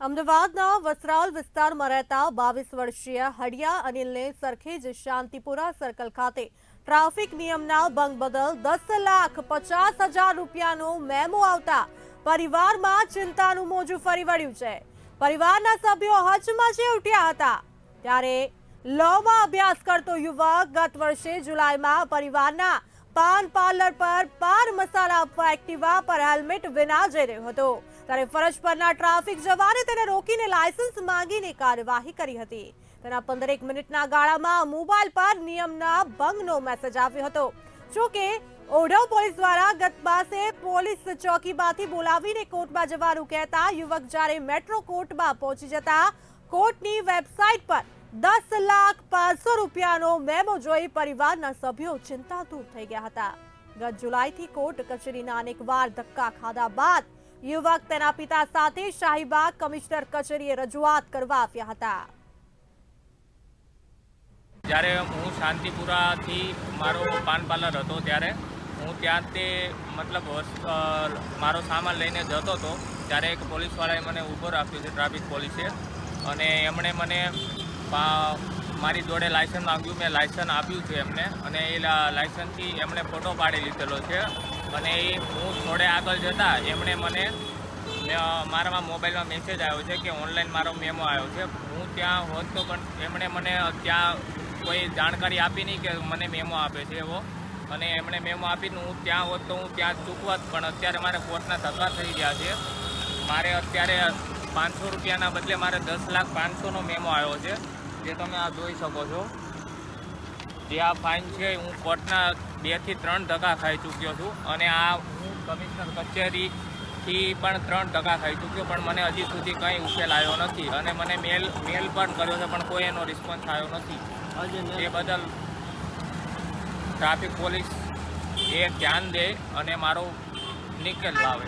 અમદાવાદના વસ્ત્રાલ વિસ્તારમાં રહેતા બાવીસ વર્ષીય હડિયા અનિલને સરખેજ શાંતિપુરા સર્કલ ખાતે ટ્રાફિક નિયમના ભંગ બદલ દસ લાખ પચાસ હજાર રૂપિયાનો મેમો આવતા પરિવારમાં ચિંતાનું મોજું ફરી વળ્યું છે. પરિવારના સભ્યો હચમચી ઉઠ્યા હતા, ત્યારે લોમાં અભ્યાસ કરતો યુવક ગત વર્ષે જુલાઈમાં પરિવારના પાન પાર્લર પર પાન મસાલા આપવા એક્ટિવા પર હેલ્મેટ વિના જઈ રહ્યો હતો. ત્યારે ફરજ પરના ટ્રાફિક જવાને તેને રોકીને લાયસન્સ માંગીને કાર્યવાહી કરી હતી. તેના પંદરેક મિનિટના ગાળામાં મોબાઈલ પર નિયમના ભંગનો મેસેજ આવ્યો હતો. જોકે ઓઢવ પોલીસ દ્વારા ગત માસે પોલીસ ચોકીમાંથી બોલાવીને કોર્ટમાં જવાનું કહેતા યુવક જ્યારે મેટ્રો કોર્ટમાં પહોંચી જતા, કોર્ટની વેબસાઇટ પર દસ લાખ પાંચસો રૂપિયાનો મેમો જોઈ પરિવારના સભ્યો ચિંતાતુર થઈ ગયા હતા. ગત જુલાઈથી કોર્ટ કચેરીના અનેક વાર ધક્કા ખાધા બાદ યુવક તેના પિતા સાથે શાહીબાગ કમિશનર કચેરીએ રજૂઆત કરવા આવ્યા હતા. જ્યારે હું શાંતિપુરાથી મારો પાન પાર્લર હતો ત્યારે હું ત્યાં તે મતલબ મારો સામાન લઈને જતો હતો. ત્યારે એક પોલીસવાળાએ મને ઊભો રાખ્યો છે, ટ્રાફિક પોલીસે. અને એમણે મને મારી જોડે લાયસન્સ માંગ્યું, મેં લાયસન્સ આપ્યું છે એમને. અને એ લાયસન્સથી એમણે ફોટો પાડી લીધેલો છે. અને એ હું થોડે આગળ જતાં એમણે મને મારામાં મોબાઈલમાં મેસેજ આવ્યો છે કે ઓનલાઈન મારો મેમો આવ્યો છે. હું ત્યાં હોત તો પણ એમણે મને ત્યાં કોઈ જાણકારી આપી નહીં કે મને મેમો આપે છે એવો. અને એમણે મેમો આપીને હું ત્યાં હોત તો હું ત્યાં ચૂકવત, પણ અત્યારે મારે કોર્ટના ધક્કા થઈ ગયા છે. મારે અત્યારે પાંચસો રૂપિયાના બદલે મારે દસ લાખ પાંચસોનો મેમો આવ્યો છે. જે તમે આ જોઈ શકો છો. જે આ ફાઇન છે, હું કોર્ટના બેથી ત્રણ ધક્કા ખાઈ ચૂક્યો છું અને આ હું કમિશનર કચેરીથી પણ ત્રણ ધક્કા ખાઈ ચૂક્યો, પણ મને હજી સુધી કંઈ ઉકેલ આવ્યો નથી. અને મને મેલ મેલ પણ કર્યો છે, પણ કોઈ એનો રિસ્પોન્સ આવ્યો નથી. એ બદલ ટ્રાફિક પોલીસ એ ધ્યાન દે અને મારો નિકેલ લાવે.